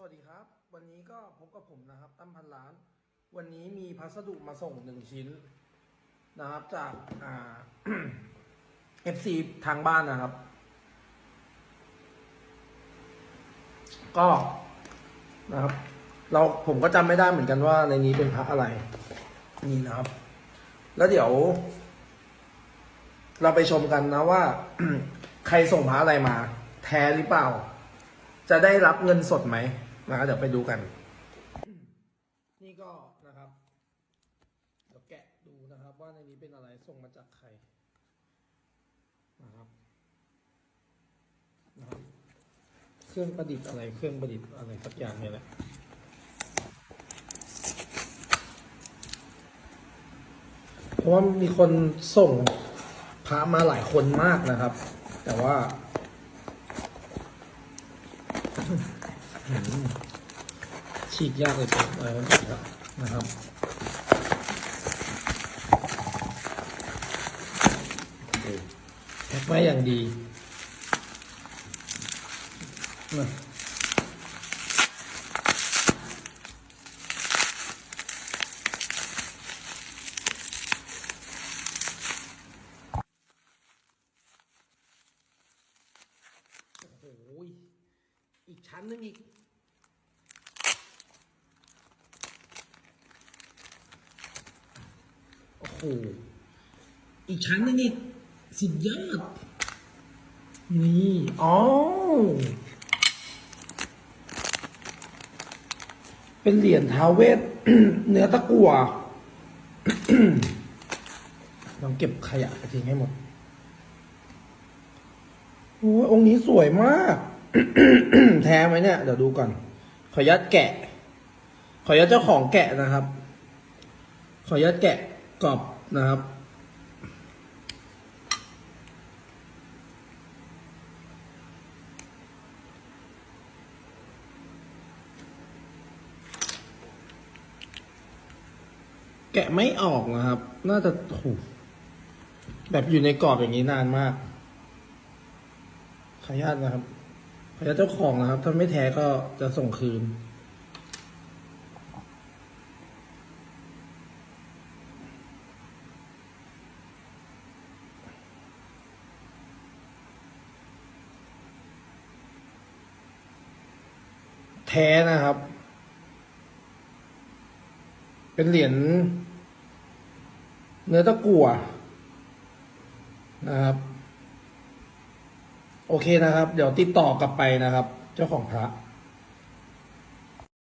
สวัสดีครับ วันนี้ก็พบกับผมนะครับ ตั้มพันล้าน วันนี้มีพัสดุมาส่งหนึ่งชิ้น นะครับ จากอ่า FC ทางบ้านนะครับ ก็นะครับ เราผมก็จำไม่ได้เหมือนกันว่าในนี้เป็นพระอะไร นี่นะครับ แล้วเดี๋ยว เราไปชมกันนะว่า ใครส่งพระอะไรมา แท้หรือเปล่าจะได้รับเงินสดไหม นะครับเดี๋ยวไปดูกัน นี่ก็นะครับเดี๋ยวแกะดูนะครับ ว่าในนี้เป็นอะไรส่งมาจากใครนะครับนะครับ เครื่องประดิษฐ์อะไรเครื่องประดิษฐ์อะไรสักอย่างเนี่ยแหละเพราะว่ามีคนส่งพระมาหลายคนมากนะครับ แต่ว่า ฉีกยากเลยครับอะไรครับนะครับแพ็คไว้อย่างดีนะโอ้โห อีกชั้นหนึงอีก โอ้โห อีกชั้นหนึงอีก สุดยอด นี่อ๋อเป็นเหรียญท้าวเวสเนื้อตะกั่วลองเก็บขยะไปทิ้งให้หมด โอ้ยองค์นี้สวยมาก แท้ไหมเนี่ย เดี๋ยวดูก่อน ขออนุญาตแกะ ขออนุญาตเจ้าของแกะนะครับ ขออนุญาตแกะกรอบนะครับ แกะไม่ออกนะครับ น่าจะถูก แบบอยู่ในกรอบอย่างนี้นานมากขออนุญาตนะครับ ขออนุญาเจ้าของนะครับ ถ้าไม่แท้ก็จะส่งคืน แท้นะครับ เป็นเหรียญเนื้อตะกั่วนะครับ โอเคนะครับ เดี๋ยวติดต่อกลับไปนะครับ เจ้าของพระ